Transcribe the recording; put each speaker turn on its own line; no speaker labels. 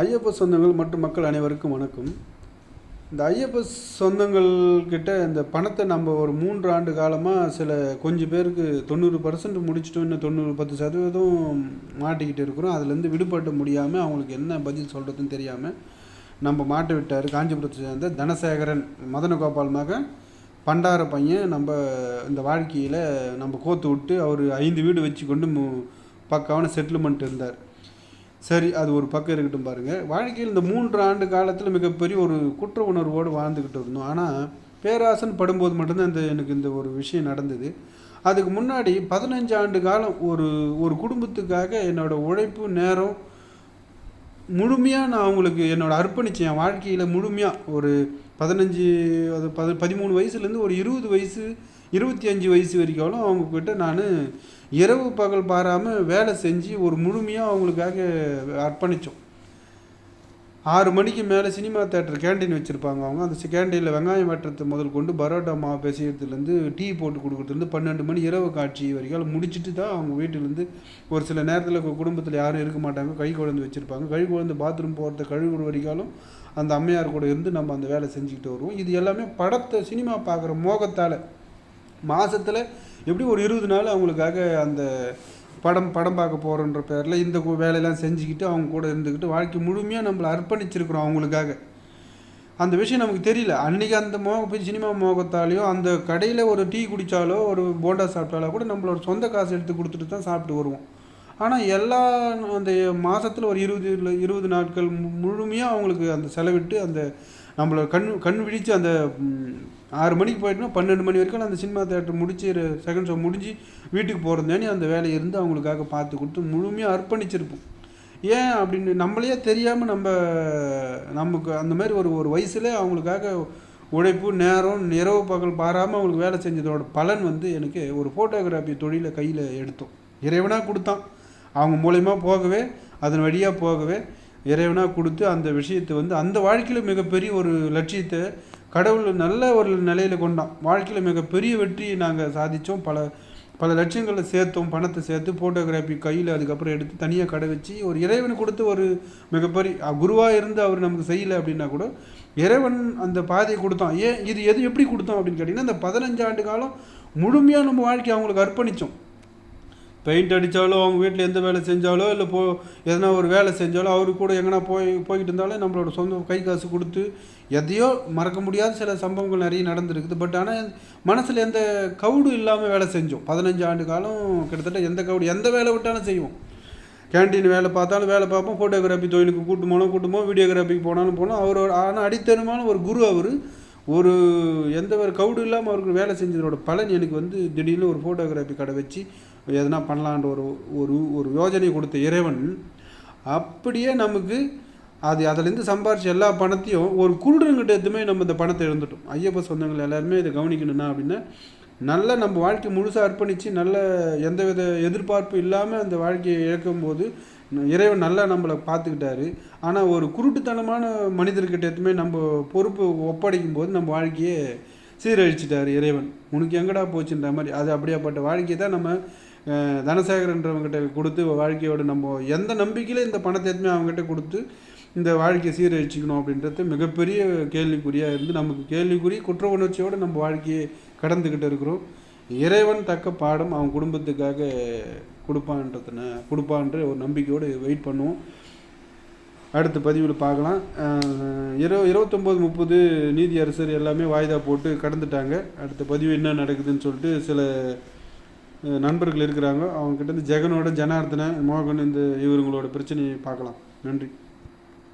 ஐயப்ப சொந்தங்கள் மற்றும் மக்கள் அனைவருக்கும் வணக்கம். இந்த ஐயப்ப சொந்தங்கள்கிட்ட இந்த பணத்தை நம்ம ஒரு மூன்று ஆண்டு காலமாக சில கொஞ்சம் பேருக்கு தொண்ணூறு பர்சன்ட் முடிச்சிட்டோம். இன்னும் தொண்ணூறு பத்து சதவீதம் மாட்டிக்கிட்டு இருக்கிறோம். அதுலேருந்து விடுபட முடியாமல் அவங்களுக்கு என்ன பதில் சொல்கிறதுன்னு தெரியாமல் நம்ம மாட்ட விட்டார். காஞ்சிபுரத்தை சேர்ந்த தனசேகரன் மதனகோபால் மகன் பண்டார பையன். நம்ம இந்த வாழ்க்கையில் நம்ம கோத்து விட்டு அவர் ஐந்து வீடு வச்சு கொண்டு மு பக்காவான செட்டில்மெண்ட் இருந்தார். சரி அது ஒரு பக்கம் இருக்கட்டும் பாருங்கள் வாழ்க்கையில் இந்த மூன்று ஆண்டு காலத்தில் மிகப்பெரிய ஒரு குற்ற உணர்வோடு வாழ்ந்துக்கிட்டு இருந்தோம். ஆனால் பேராசன் படும்போது மட்டும்தான் இந்த எனக்கு இந்த ஒரு விஷயம் நடந்தது. அதுக்கு முன்னாடி பதினஞ்சு ஆண்டு காலம் ஒரு ஒரு குடும்பத்துக்காக என்னோட உழைப்பு நேரம் முழுமையாக நான் அவங்களுக்கு என்னோட அர்ப்பணித்தேன் என் வாழ்க்கையில் முழுமையாக ஒரு பதினஞ்சு அது பதி பதிமூணு வயசுலேருந்து ஒரு இருபது வயசு இருபத்தி அஞ்சு வயசு வரைக்கும் அவங்கக்கிட்ட நான் இரவு பகல் பாராமல் வேலை செஞ்சு ஒரு முழுமையாக அவங்களுக்காக அர்ப்பணித்தோம் ஆறு மணிக்கு மேலே சினிமா தேட்டர் கேண்டீன் வச்சுருப்பாங்க அவங்க. அந்த கேண்டீனில் வெங்காயம் வெட்டுறது முதல் கொண்டு பரோட்டா மாவு பேசிக்கிறதுலேருந்து டீ போட்டு கொடுக்குறதுலேருந்து பன்னெண்டு மணி இரவு காட்சி வரைக்கும் முடிச்சுட்டு தான் அவங்க வீட்டிலேருந்து ஒரு சில நேரத்தில் குடும்பத்தில் யாரும் இருக்க மாட்டாங்க. கை குழந்தை வச்சுருப்பாங்க. கை குழந்தை பாத்ரூம் போகிறத கழுவுற வரைக்கும் அந்த அம்மையார் கூட இருந்து நம்ம அந்த வேலை செஞ்சுக்கிட்டு வருவோம். இது எல்லாமே படத்தை சினிமா பார்க்குற மோகத்தால் மாதத்தில் எப்படி ஒரு இருபது நாள் அவங்களுக்காக அந்த படம் படம் பார்க்க போகிறோன்ற பேரில் இந்த வேலையெல்லாம் செஞ்சுக்கிட்டு அவங்க கூட இருந்துக்கிட்டு வாழ்க்கை முழுமையாக நம்மளை அர்ப்பணிச்சிருக்கிறோம் அவங்களுக்காக. அந்த விஷயம் நமக்கு தெரியல. அன்றைக்கி அந்த மோக போய் சினிமா மோகத்தாலேயோ அந்த கடையில் ஒரு டீ குடித்தாலோ ஒரு போண்டா சாப்பிட்டாலோ கூட நம்மளோட சொந்த காசு எடுத்து கொடுத்துட்டு தான் சாப்பிட்டு வருவோம். ஆனால் எல்லா அந்த மாதத்தில் ஒரு இருபது இருபது நாட்கள் மு- முழுமையாக அவங்களுக்கு அந்த செலவிட்டு அந்த நம்மளை கண் கண் விழித்து அந்த ஆறு மணிக்கு போயிட்டோம்னா பன்னெண்டு மணி வரைக்கும் அந்த சினிமா தேட்டர் முடிச்சு செகண்ட் ஷோ முடிஞ்சு வீட்டுக்கு போகிறதானே அந்த வேலையை இருந்து அவங்களுக்காக பார்த்து கொடுத்து முழுமையாக அர்ப்பணிச்சிருப்போம். ஏன் அப்படின்னு நம்மளையே தெரியாமல் நம்ம நமக்கு அந்த மாதிரி ஒரு ஒரு வயசுல அவங்களுக்காக உழைப்பு நேரம் இரவு பகல் பாராமல் அவங்களுக்கு வேலை செஞ்சதோட பலன் வந்து எனக்கு ஒரு ஃபோட்டோகிராஃபி தொழிலை கையில் எடுத்தோம். இறைவனாக கொடுத்தான். அவங்க மூலயமா போகவே அதன் வழியாக போகவே இறைவனாக கொடுத்து அந்த விஷயத்தை வந்து அந்த வாழ்க்கையில் மிகப்பெரிய ஒரு லட்சியத்தை கடவுள் நல்ல ஒரு நிலையில் கொண்டான். வாழ்க்கையில் மிகப்பெரிய வெற்றியை நாங்கள் சாதித்தோம் பல பல லட்சங்களை சேர்த்தோம். பணத்தை சேர்த்து ஃபோட்டோகிராஃபி கையில் அதுக்கப்புறம் எடுத்து தனியாக கடை வச்சு ஒரு இறைவன் கொடுத்து ஒரு மிகப்பெரிய குருவாக இருந்து அவர் நமக்கு செய்யலை அப்படின்னா கூட இறைவன் அந்த பாதையை கொடுத்தான். ஏன் இது எது எப்படி கொடுத்தோம் அப்படின்னு கேட்டிங்கன்னா அந்த பதினஞ்சு ஆண்டு காலம் முழுமையாக நம்ம வாழ்க்கையை அவங்களுக்கு அர்ப்பணித்தோம் பெயிண்ட் அடித்தாலோ அவங்க வீட்டில் எந்த வேலை செஞ்சாலோ இல்லை போ எதனா ஒரு வேலை செஞ்சாலோ அவரு கூட எங்கன்னா போய் போய்கிட்டு இருந்தாலும் நம்மளோட சொந்த கை காசு கொடுத்து எதையோ மறக்க முடியாத சில சம்பவங்கள் நிறைய நடந்திருக்குது. பட் ஆனால் மனசில் எந்த கவுடு இல்லாமல் வேலை செஞ்சோம். பதினஞ்சு ஆண்டு காலம் கிட்டத்தட்ட எந்த கவுடு எந்த வேலை விட்டாலும் செய்வோம். கேண்டீன் வேலை பார்த்தாலும் வேலை பார்ப்போம் ஃபோட்டோகிராஃபி தொழிலுக்கு கூட்டு போனோம் கூட்டு போவோம் வீடியோகிராஃபிக்கு போனாலும் போனோம். அவரோட ஆனால் அடித்தனமான ஒரு குரு அவர் ஒரு எந்த ஒரு கவுடு இல்லாமல் அவருக்கு வேலை செஞ்சதோட பலன் எனக்கு வந்து திடீர்னு ஒரு ஃபோட்டோகிராஃபி கடை வச்சு எதனா பண்ணலான்ற ஒரு ஒரு ஒரு யோஜனை கொடுத்த இறைவன் அப்படியே நமக்கு அது அதுலேருந்து சம்பாரிச்ச எல்லா பணத்தையும் ஒரு குருடன்கிட்ட எதுவுமே நம்ம இந்த பணத்தை இழந்துட்டோம் ஐயப்ப சொந்தங்கள் எல்லாருமே இதை கவனிக்கணும்னா அப்படின்னா நல்ல நம்ம வாழ்க்கை முழுசாக அர்ப்பணித்து நல்ல எந்தவித எதிர்பார்ப்பு இல்லாமல் அந்த வாழ்க்கையை இழக்கும்போது இறைவன் நல்லா நம்மளை பார்த்துக்கிட்டாரு. ஆனால் ஒரு குருட்டுத்தனமான மனிதர்கிட்ட எதுவுமே நம்ம பொறுப்பு ஒப்படைக்கும் போது நம்ம வாழ்க்கையை சீரழிச்சிட்டாரு இறைவன். உனக்கு எங்கடா போச்சுன்ற மாதிரி அது அப்படியாப்பட்ட வாழ்க்கையை தான் நம்ம தனசேகரன்றவங்ககிட்ட கொடுத்து வாழ்க்கையோட நம்ம எந்த நம்பிக்கையில் இந்த பணத்தை எதுவுமே அவங்ககிட்ட கொடுத்து இந்த வாழ்க்கையை சீரழிச்சிக்கணும் அப்படின்றது மிகப்பெரிய கேள்விக்குறியாக இருந்து நமக்கு கேள்விக்குறி குற்ற உணர்ச்சியோடு நம்ம வாழ்க்கையை கடந்துக்கிட்டு இருக்கிறோம். இறைவன் தக்க பாடம் அவன் குடும்பத்துக்காக கொடுப்பான்றதுன கொடுப்பான்ற ஒரு நம்பிக்கையோடு வெயிட் பண்ணுவோம். அடுத்த பதிவில் பார்க்கலாம். இரு இருபத்தொம்போது முப்பது நீதி அரசர் எல்லாமே வாய்தா போட்டு கடந்துட்டாங்க. அடுத்த பதிவு என்ன நடக்குதுன்னு சொல்லிட்டு சில நண்பர்கள் இருக்கிறாங்க. அவங்க கிட்ட இருந்து ஜெகனோட ஜனார்தன மோகன் இந்த இவருங்களோட பிரச்சனையை பார்க்கலாம். நன்றி.